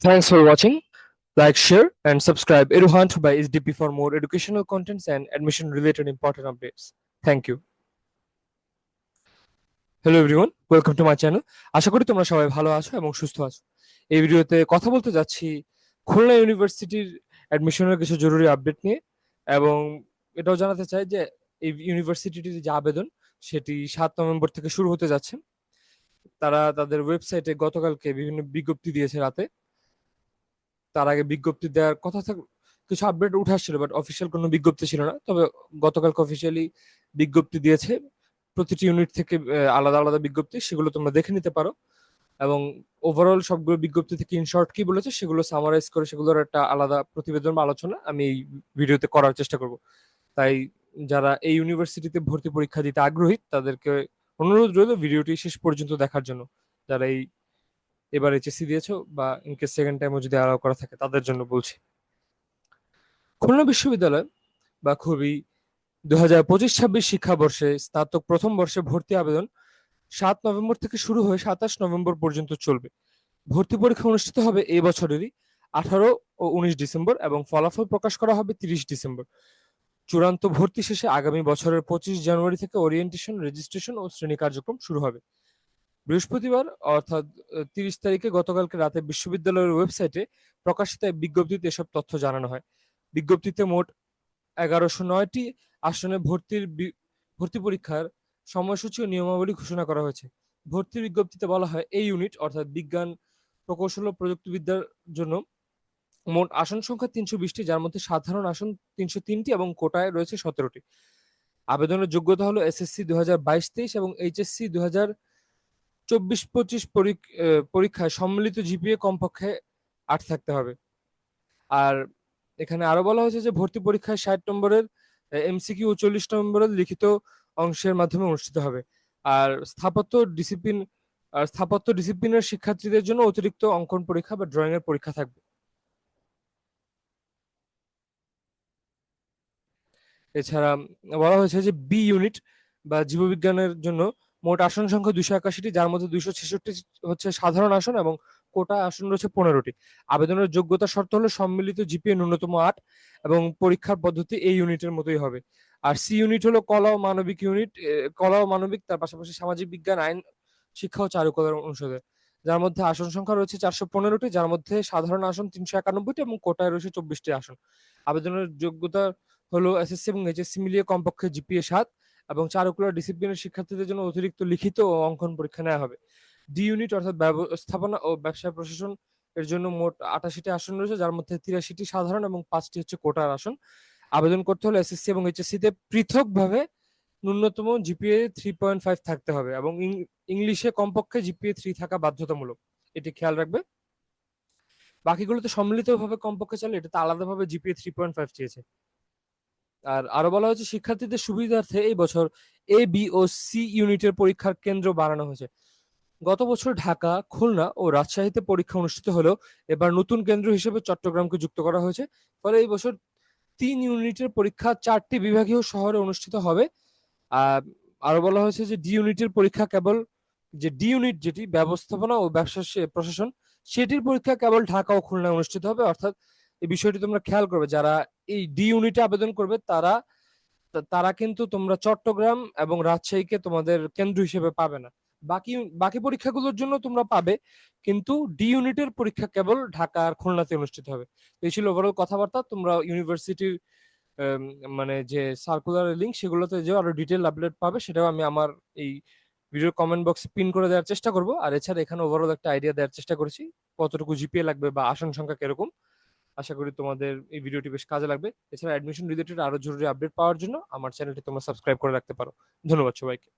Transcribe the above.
Thanks for watching. Like, share, and subscribe Eduhunt by SDP for more educational contents and admission related important updates. Thank you. Hello everyone welcome to my channel আশা করি তোমরা সবাই ভালো আছো এবং সুস্থ আছো এই ভিডিওতে কথা বলতে যাচ্ছি খুলনা ইউনিভার্সিটির অ্যাডমিশনের কিছু জরুরি আপডেট নিয়ে এবং এটাও জানাতে চাই যে এই ইউনিভার্সিটির যে আবেদন সেটি সাত নভেম্বর থেকে শুরু হতে যাচ্ছে তারা তাদের ওয়েবসাইটে গতকালকে বিভিন্ন বিজ্ঞপ্তি দিয়েছে রাতে তার আগে বিজ্ঞপ্তি দেওয়ার কথা কিছু আপডেট উঠে আসছিল বাট অফিসিয়াল কোনো বিজ্ঞপ্তি ছিল না। তবে গতকালকে অফিসিয়ালি বিজ্ঞপ্তি দিয়েছে, প্রতিটি ইউনিট থেকে আলাদা আলাদা বিজ্ঞপ্তি, সেগুলো তোমরা দেখে নিতে পারো। এবং ওভারঅল সবগুলো বিজ্ঞপ্তি থেকে ইনশর্ট কি বলেছে, সেগুলো সামারাইজ করে সেগুলোর একটা আলাদা প্রতিবেদন বা আলোচনা আমি এই ভিডিওতে করার চেষ্টা করব। তাই যারা এই ইউনিভার্সিটিতে ভর্তি পরীক্ষা দিতে আগ্রহী, তাদেরকে অনুরোধ রইল ভিডিওটি শেষ পর্যন্ত দেখার জন্য। যারা এই এবার এইচএসসি দিয়েছ বা ইনকেস সেকেন্ড টাইমও যদি অ্যালাউ করা থাকে, তাদের জন্য বলছি। খুলনা বিশ্ববিদ্যালয় বা খুবই দু হাজার পঁচিশ ছাব্বিশ শিক্ষাবর্ষে স্নাতক প্রথম বর্ষে ভর্তি আবেদন সাত নভেম্বর থেকে শুরু হয়ে সাতাশ নভেম্বর পর্যন্ত চলবে। ভর্তি পরীক্ষা অনুষ্ঠিত হবে এই বছরেরই আঠারো ও উনিশ ডিসেম্বর এবং ফলাফল প্রকাশ করা হবে তিরিশ ডিসেম্বর। চূড়ান্ত ভর্তি শেষে আগামী বছরের পঁচিশ জানুয়ারি থেকে ওরিয়েন্টেশন রেজিস্ট্রেশন ও শ্রেণি কার্যক্রম শুরু হবে। বৃহস্পতিবার অর্থাৎ তিরিশ তারিখে গতকালকে রাতে বিশ্ববিদ্যালয়ের ওয়েবসাইটে প্রকাশিত এক বিজ্ঞপ্তিতে এসব তথ্য জানানো হয়। বিজ্ঞপ্তিতে মোট এগারোশো নয়টি আসনে ভর্তির ভর্তি পরীক্ষার সময়সূচি ও নিয়মাবলী ঘোষণা করা হয়েছে। ভর্তি বিজ্ঞপ্তিতে বলা হয়, এই ইউনিট অর্থাৎ বিজ্ঞান, প্রকৌশল ও প্রযুক্তিবিদ্যার জন্য মোট আসন সংখ্যা তিনশো বিশটি, যার মধ্যে সাধারণ আসন তিনশো তিনটি এবং কোটায় রয়েছে সতেরোটি। আবেদনের যোগ্যতা হলো এসএসসি দু হাজার বাইশ তেইশ এবং এইচএসসি দু হাজার চব্বিশ পঁচিশ পরীক্ষায় সম্মিলিত জিপিএ কমপক্ষে আট থাকতে হবে। আর এখানে আরও বলা হয়েছে যে ভর্তি পরীক্ষায় ষাট নম্বরের এমসিকিউ চল্লিশ নম্বরের লিখিত অংশের মাধ্যমে অনুষ্ঠিত হবে। আর স্থাপত্য ডিসিপ্লিন, আর স্থাপত্য ডিসিপ্লিনের শিক্ষার্থীদের জন্য অতিরিক্ত অঙ্কন পরীক্ষা বা ড্রয়িং এর পরীক্ষা থাকবে। এছাড়া বলা হয়েছে যে বি ইউনিট বা জীববিজ্ঞানের জন্য মোট আসন সংখ্যা দুইশো একাশিটি, যার মধ্যে দুইশো ছেষট্টি হচ্ছে সাধারণ আসন এবং কোটা আসন রয়েছে পনেরোটি। আবেদনের যোগ্যতা শর্ত হলো সম্মিলিত জিপিএ ন্যূনতম আট এবং পরীক্ষার পদ্ধতি এই ইউনিটের মতোই হবে। আর সি ইউনিট হলো কলা ও মানবিক ইউনিট কলা ও মানবিক, তার পাশাপাশি সামাজিক বিজ্ঞান, আইন, শিক্ষা ও চারুকলা অনুষদে। যার মধ্যে আসন সংখ্যা রয়েছে চারশো পনেরোটি, যার মধ্যে সাধারণ আসন তিনশো একানব্বইটি এবং কোটায় রয়েছে চব্বিশটি আসন। আবেদনের যোগ্যতা হলো এসএসসি এবং এইচএসসি মিলিয়ে কমপক্ষে জিপিএ সাত। এবং চারুকলা ডিসিপ্লিনের শিক্ষার্থীদের জন্য অতিরিক্ত লিখিত ও অঙ্কন পরীক্ষা নেওয়া হবে। ডি ইউনিট অর্থাৎ ব্যবস্থাপনা ও ব্যবসায় প্রশাসন এর জন্য মোট আটাশিটি আসন রয়েছে, যার মধ্যে তিরাশিটি সাধারণ এবং পাঁচটি হচ্ছে কোটার আসন। আবেদন করতে হলে এসএসসি এবং এইচএসসি তে পৃথকভাবে ন্যূনতম জিপিএ থ্রি পয়েন্ট ফাইভ থাকতে হবে এবং ইংলিশে কমপক্ষে জিপিএ থ্রি থাকা বাধ্যতামূলক। এটি খেয়াল রাখবে। বাকিগুলোতে সম্মিলিতভাবে কমপক্ষে চলে এটাতে আলাদাভাবে জিপিএ থ্রি পয়েন্ট ফাইভ চেয়েছে। আর আরও বলা হয়েছে, শিক্ষার্থীদের সুবিধার্থে এই বছর এ বি ও সি ইউনিটের পরীক্ষার কেন্দ্র বাড়ানো হয়েছে। গত বছর ঢাকা, খুলনা ও রাজশাহীতে পরীক্ষা অনুষ্ঠিত হলেও এবার নতুন কেন্দ্র হিসেবে চট্টগ্রামকে যুক্ত করা হয়েছে। ফলে এই বছর তিন ইউনিটের পরীক্ষা চারটি বিভাগীয় শহরে অনুষ্ঠিত হবে। আর বলা হয়েছে যে ডি ইউনিটের পরীক্ষা কেবল যে ডি ইউনিট যেটি ব্যবস্থাপনা ও ব্যবসা প্রশাসন, সেটির পরীক্ষা কেবল ঢাকা ও খুলনায় অনুষ্ঠিত হবে। অর্থাৎ এই বিষয়টি তোমরা খেয়াল করবে, যারা এই ডি ইউনিটে আবেদন করবে, তারা তারা কিন্তু তোমরা চট্টগ্রাম এবং রাজশাহীকে তোমাদের কেন্দ্র হিসেবে পাবে না। বাকি বাকি পরীক্ষাগুলোর জন্য তোমরা পাবে, কিন্তু ডি ইউনিটের পরীক্ষা কেবল ঢাকা আর খুলনাতে অনুষ্ঠিত হবে। এই ছিল ওভারঅল কথাবার্তা, তোমরা ইউনিভার্সিটির মানে যে সার্কুলার লিঙ্ক সেগুলোতে যে আরও ডিটেল আপডেট পাবে, সেটাও আমি আমার এই ভিডিওর কমেন্ট বক্সে পিন করে দেওয়ার চেষ্টা করব। আর এছাড়া এখানে ওভারঅল একটা আইডিয়া দেওয়ার চেষ্টা করেছি, কতটুকু জিপিএ লাগবে বা আসন সংখ্যা কীরকম। আশা করি তোমাদের এই ভিডিওটি বেশ কাজে লাগবে। এছাড়া অ্যাডমিশন রিলেটেড আরও জরুরি আপডেট পাওয়ার জন্য আমার চ্যানেলটি তোমরা সাবস্ক্রাইব করে রাখতে পারো। ধন্যবাদ সবাইকে।